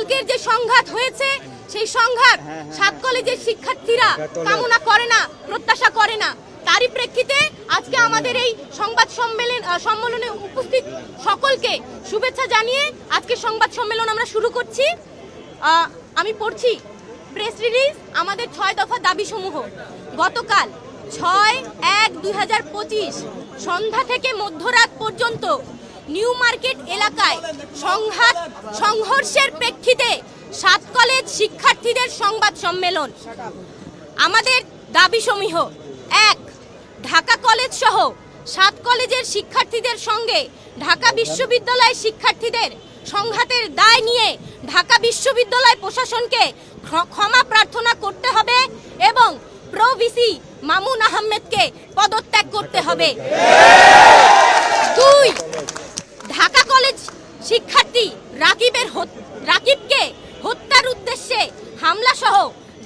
কালকের যে সংঘাত হয়েছে সেই সংঘাত সাত কলেজের শিক্ষার্থীরা কামনা করে না প্রত্যাশা করে না। তারই প্রেক্ষিতে আজকে আমাদের এই সংবাদ সম্মেলন সম্মেলনে উপস্থিত সকলকে শুভেচ্ছা জানিয়ে আজকে সংবাদ সম্মেলন আমরা শুরু করছি। আমি পড়ছি প্রেস রিলিজ আমাদের ছয় দফা দাবিসমূহ। গতকাল ছয় এক দুই হাজার পঁচিশ সন্ধ্যা থেকে মধ্যরাত পর্যন্ত নিউ মার্কেট এলাকায় সংঘাত, সংঘর্ষের প্রেক্ষিতে সাত কলেজ শিক্ষার্থীদের সংবাদ সম্মেলন। আমাদের দাবি সমূহ, এক, ঢাকা কলেজ সহ সাত কলেজের শিক্ষার্থীদের সঙ্গে ঢাকা বিশ্ববিদ্যালয় শিক্ষার্থীদের সংঘাতের দায় নিয়ে ঢাকা বিশ্ববিদ্যালয় প্রশাসনকে ক্ষমা প্রার্থনা করতে হবে এবং প্রো ভিসি মামুন আহমেদকে পদত্যাগ করতে হবে। দুই ঢাকা কলেজ শিক্ষার্থী রাকিবের রাকিবকে হত্যার উদ্দেশ্যে হামলা সহ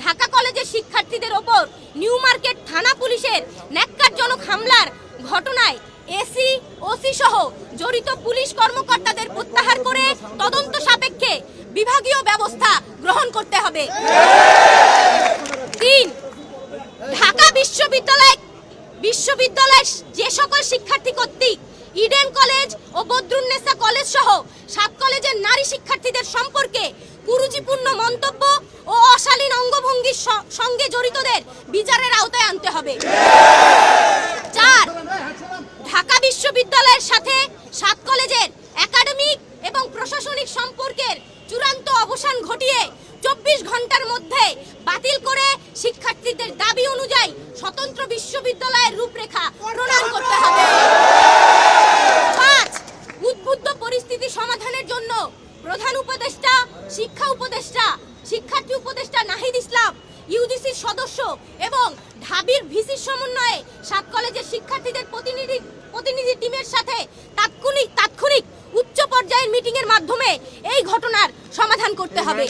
ঢাকা কলেজের শিক্ষার্থীদের ওপর নিউ মার্কেট থানা পুলিশের ন্যাক্কারজনক হামলার ঘটনায় এসি, ওসি সহ জড়িত পুলিশ কর্মকর্তাদের প্রত্যাহার করে তদন্ত সাপেক্ষে বিভাগীয় ব্যবস্থা গ্রহণ করতে হবে। তিন, ঢাকা বিশ্ববিদ্যালয় বিশ্ববিদ্যালয়ের যে সকল শিক্ষার্থী কর্তৃক ইডেন কলেজ ও বদ্রুন্নেসা কলেজ সহ সাত কলেজের নারী শিক্ষার্থীদের সম্পর্কে কুরুচিপূর্ণ মন্তব্য ও অশালীন অঙ্গভঙ্গির সঙ্গে জড়িতদের বিচারের আওতায় আনতে হবে চার ঢাকা বিশ্ববিদ্যালয়ের সাথে সাত কলেজের একাডেমিক এবং প্রশাসনিক সম্পর্কের চূড়ান্ত অবসান ঘটিয়ে চব্বিশ ঘণ্টার মধ্যে বাতিল করে শিক্ষার্থীদের দাবি অনুযায়ী স্বতন্ত্র বিশ্ববিদ্যালয়ের রূপরেখা প্রণয়ন করতে হবে পাঁচ উদ্বুদ্ধ পরিস্থিতি সমাধানের জন্য প্রধান উপদেষ্টা শিক্ষা উপদেষ্টা শিক্ষার্থী উপদেষ্টা নাহিদ ইসলাম ইউজিসির সদস্য এবং ঢাবির ভিসির সমন্বয়ে সাত কলেজের শিক্ষার্থীদের প্রতিনিধি প্রতিনিধি টিমের সাথে তাৎক্ষণিক তাৎক্ষণিক উচ্চ পর্যায়ের মিটিং এর মাধ্যমে এই ঘটনার সমাধান করতে হবে।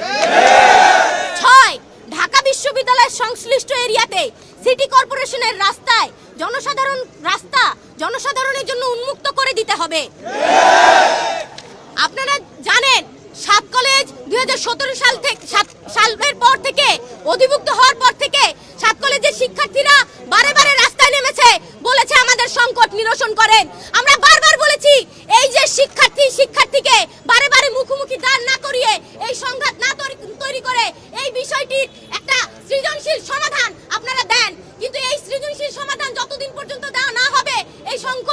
ছয়, ঢাকা বিশ্ববিদ্যালয়ের সংশ্লিষ্ট এরিয়াতে সিটি কর্পোরেশনের রাস্তায় জনসাধারণ রাস্তা জনসাধারণের জন্য উন্মুক্ত করে দিতে হবে। আপনারা জানেন, সাত কলেজ দু হাজার সতেরো সাল থেকে সালের পর থেকে অধিভুক্ত হওয়ার পর থেকে শিক্ষার্থীরা বারে বারে রাস্তায় নেমেছে, বলেছে আমাদের সংকট নিরসন করেন। আমরা বারবার বলেছি, এই যে শিক্ষার্থী শিক্ষার্থীকে বারে বারে মুখোমুখি দাঁড় না করিয়ে এই সংঘাত না তৈরি- করে এই বিষয়টির একটা সৃজনশীল সমাধান আপনারা দেন। কিন্তু এই সৃজনশীল সমাধান যতদিন পর্যন্ত দেওয়া না হবে, এই সংঘ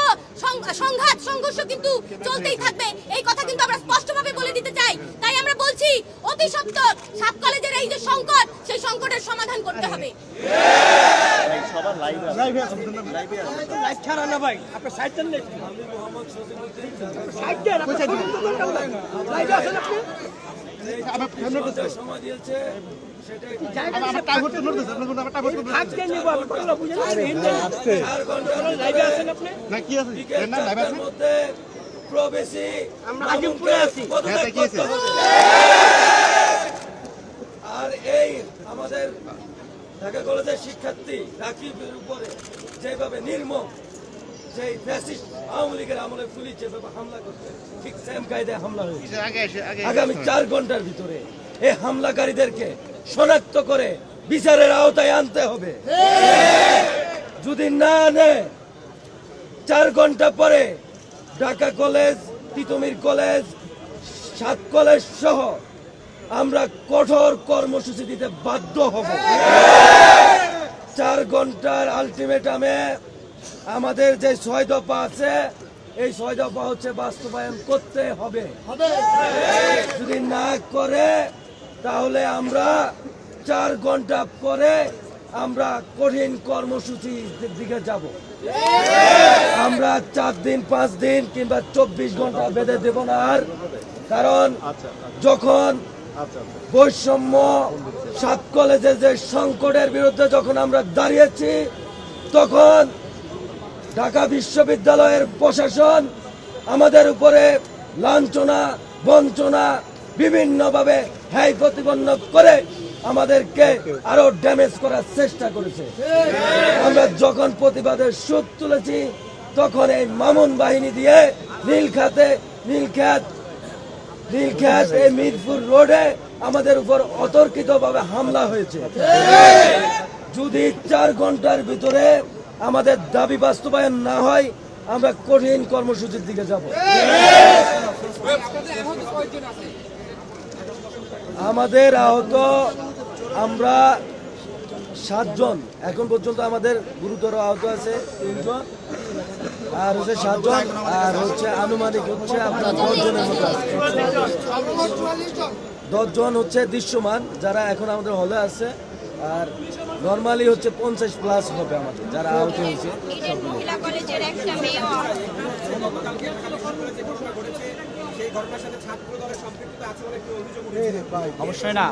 সংঘাত, সংঘর্ষ কিন্তু চলতেই থাকবে। এই কথা কিন্তু আমরা স্পষ্টভাবে বলে দিতে চাই। তাই আমরা বলছি, অতি সত্বর সাত কলেজের এই যে সংকট, সেই সংকটের সমাধান করতে হবে। প্রবেশী আমরা আজিমপুরে আছি। পদত্যাগ আর এই আমাদের ঢাকা কলেজের শিক্ষার্থী রাকিবের উপরে যেভাবে নির্মম সেই ফ্যাসিস্ট আওয়ামী লীগের আমলে পুলিশ যেভাবে হামলা করছে ঠিক সেম কায়দায় হামলা হয়েছে। আগামী চার ঘণ্টার ভিতরে এই হামলাকারীদেরকে শনাক্ত করে বিচারের আওতায় আনতে হবে। যদি না নেয় চার ঘণ্টা পরে ঢাকা কলেজ তিতুমির কলেজ সাত কলেজ সহ আমরা কঠোর কর্মসূচি দিতে বাধ্য হব। চার ঘণ্টার আলটিমেটামে আমাদের যে ছয় দফা আছে এই ছয় দফা হচ্ছে বাস্তবায়ন করতে হবে। যদি না করে তাহলে আমরা চার ঘণ্টা পরে আমরা কঠিন কর্মসূচির দিকে যাব। আমরা চার দিন পাঁচ দিন কিংবা চব্বিশ ঘণ্টা বেঁধে দেব না আর। কারণ যখন বৈষম্য সাত কলেজে যে সংকটের বিরুদ্ধে যখন আমরা দাঁড়িয়েছি, তখন ঢাকা বিশ্ববিদ্যালয়ের প্রশাসন আমাদের উপরে লাঞ্ছনা, বঞ্চনা বিভিন্নভাবে হ্যায় প্রতিপন্ন করে আমাদেরকে আরও ড্যামেজ করার চেষ্টা করেছে। আমরা যখন প্রতিবাদের সুদ তুলেছি, তখন এই মামুন বাহিনী দিয়ে নীলখাতে নীলখাত নীলক্ষেত এই মিরপুর রোডে আমাদের উপর অতর্কিতভাবে হামলা হয়েছে। যদি চার ঘণ্টার ভিতরে আমাদের দাবি বাস্তবায়ন না হয়, আমরা কঠিন কর্মসূচির দিকে যাব। আমাদের আহত, আমরা সাতজন। এখন পর্যন্ত আমাদের গুরুতর আহত আছে তিনজন। আর হচ্ছে সাতজন আর হচ্ছে আনুমানিক হচ্ছে আপনার দশজনের মতো দশজন হচ্ছে দৃশ্যমান যারা এখন আমাদের হলে আছে আর নর্মালি হচ্ছে পঞ্চাশ প্লাস হবে আমাদের যারা আহত হয়েছে অবশ্যই না।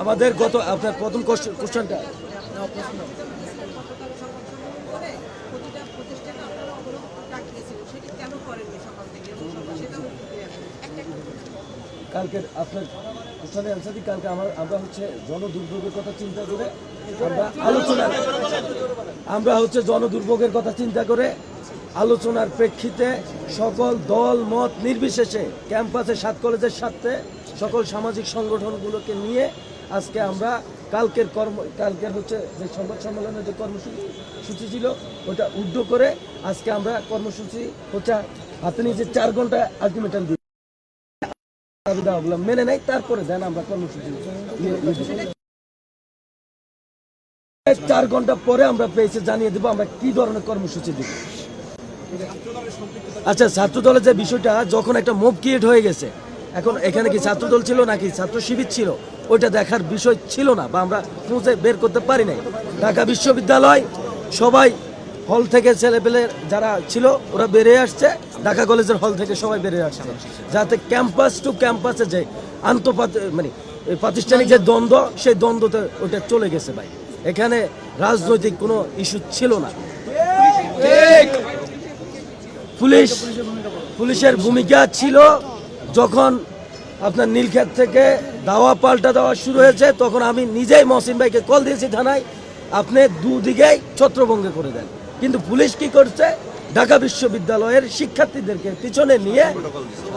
আমাদের গত আপনার প্রথম কোশ্চেনটা কালকে আপনার কোশ্চেনের অ্যান্সার দিই, কালকে আমার আমরা হচ্ছে জনদুর্ভোগের কথা চিন্তা করে আমরা আলোচনা আমরা হচ্ছে জনদুর্ভোগের কথা চিন্তা করে আলোচনার প্রেক্ষিতে সকল দল, মত নির্বিশেষে ক্যাম্পাসে, সাত কলেজের সাথে সকল সামাজিক সংগঠনগুলোকে নিয়ে আজকে আমরা কালকের কর্ম, কালকের হচ্ছে যে সংবাদ সম্মেলনের যে কর্মসূচি, সূচি ছিল, ওটা উদ্ধ করে আজকে আমরা কর্মসূচি হচ্ছে হাতে নিয়ে যে চার ঘণ্টা আলটিমেটাম দিই মেনে নেয় তারপরে দেন আমরা কর্মসূচি। চার ঘণ্টা পরে আমরা পেয়েছে, জানিয়ে দেবো আমরা কি ধরনের কর্মসূচি দিব আচ্ছা ছাত্র দলের যে বিষয়টা, যখন একটা মুভ ক্রিয়েট হয়ে গেছে, এখন এখানে কি ছাত্র দল ছিল নাকি ছাত্র শিবির ছিল ওইটা দেখার বিষয় ছিল না বা আমরা খুঁজে বের করতে পারি নাই। ঢাকা বিশ্ববিদ্যালয় সবাই হল থেকে ছেলেপেলে যারা ছিল ওরা বেরিয়ে আসছে। ঢাকা কলেজের হল থেকে সবাই বেরিয়ে আসছে। যাতে ক্যাম্পাস টু ক্যাম্পাসে যে আন্তঃপাত মানে প্রাতিষ্ঠানিক যে দ্বন্দ্ব সেই দ্বন্দ্বতে ওটা চলে গেছে ভাই। এখানে রাজনৈতিক কোনো ইস্যু ছিল না। পুলিশ পুলিশের ভূমিকা ছিল যখন আপনার নীলক্ষেত থেকে দাওয়া পাল্টা দেওয়া শুরু হয়েছে, তখন আমি নিজেই মহসিন ভাইকে কল দিয়েছি থানায়, আপনি দুদিকেই ছত্রভঙ্গে করে দেন। কিন্তু পুলিশ কি করছে? ঢাকা বিশ্ববিদ্যালয়ের শিক্ষার্থীদেরকে পিছনে নিয়ে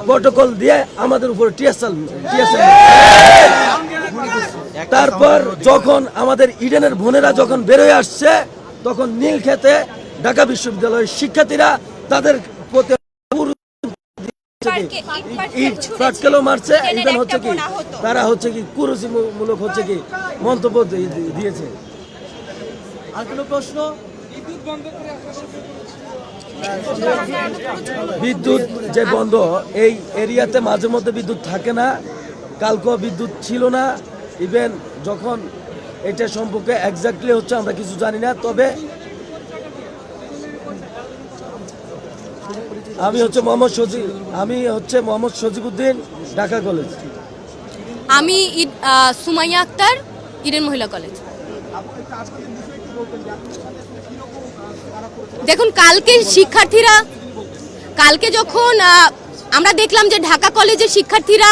প্রটোকল দিয়ে আমাদের উপর টিএসএল টিএসএল তারপর যখন আমাদের ইডেনের বোনেরা যখন বেরোয় আসছে, তখন নীল খেতে ঢাকা বিশ্ববিদ্যালয়ের শিক্ষার্থীরা তাদের মারছে ইভেন হচ্ছে কি? তারা হচ্ছে কি হচ্ছে কি মন্তব্য দিয়েছে। আর কোনো প্রশ্ন? বিদ্যুৎ যে বন্ধ এই এরিয়াতে মাঝে মধ্যে বিদ্যুৎ থাকে না কালকেও বিদ্যুৎ ছিল না। ইভেন যখন এটা সম্পর্কে এক্স্যাক্টলি হচ্ছে আমরা কিছু জানি না। তবে আমি হচ্ছে মোহাম্মদ সজিব আমি হচ্ছে মোহাম্মদ সজিবুদ্দিন ঢাকা কলেজ। আমি সুমাইয়া আক্তার, ইডেন মহিলা কলেজ। দেখুন, কালকে শিক্ষার্থীরা, কালকে যখন আমরা দেখলাম যে ঢাকা কলেজের শিক্ষার্থীরা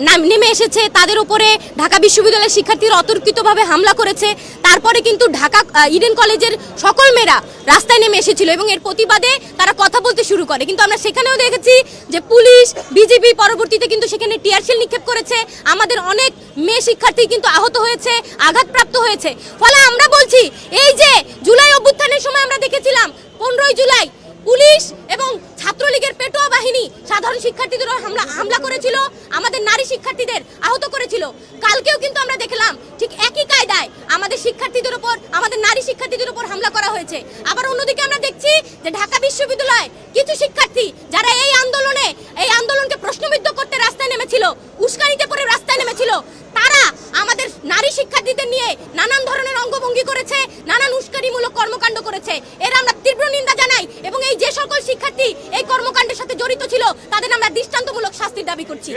নাম- এসেছে, তাদের উপরে ঢাকা বিশ্ববিদ্যালয়ের শিক্ষার্থীরা অতর্কিতভাবে হামলা করেছে। তারপরে কিন্তু ঢাকা ইডেন কলেজের সকল মেয়েরা রাস্তায় নেমে এসেছিল এবং এর প্রতিবাদে তারা কথা বলতে শুরু করে। কিন্তু আমরা সেখানেও দেখেছি যে পুলিশ বিজেপি পরবর্তীতে কিন্তু সেখানে টিয়ারশেল নিক্ষেপ করেছে। আমাদের অনেক মেয়ে শিক্ষার্থী কিন্তু আহত হয়েছে, আঘাতপ্রাপ্ত হয়েছে। ফলে আমরা বলছি, এই যে জুলাই অভ্যুত্থানের সময় আমরা দেখেছিলাম, পনেরোই জুলাই পুলিশ এবং ছাত্রলীগের পেটোয়া বাহিনী সাধারণ শিক্ষার্থীদের হামলা হামলা করেছিল, আমাদের নারী শিক্ষার্থীদের আহত করেছিল। কালকেও কিন্তু আমরা দেখলাম ঠিক একই কায়দায় আমাদের শিক্ষার্থীদের উপর আমাদের নারী শিক্ষার্থীদের উপর হামলা করা হয়েছে। আবার অন্যদিকে আমরা দেখছি যে ঢাকা বিশ্ববিদ্যালয় কিছু শিক্ষার্থী যারা এই আন্দোলনে, এই আন্দোলনকে প্রশ্নবিদ্ধ করতে রাস্তায় নেমেছিল, উস্কানিতে পড়ে রাস্তায় নেমেছিল, তারা আমাদের নারী শিক্ষার্থীদের নিয়ে নানান ধরনের অঙ্গভঙ্গি করেছে, নানান উস্কানিমূলক কর্মকাণ্ড করেছে। এর আমরা তীব্র নিন্দা এই যে সকল শিক্ষার্থী এই কর্মকাণ্ডের সাথে জড়িত ছিল তাদের আমরা দৃষ্টান্তমূলক শাস্তির দাবি করছি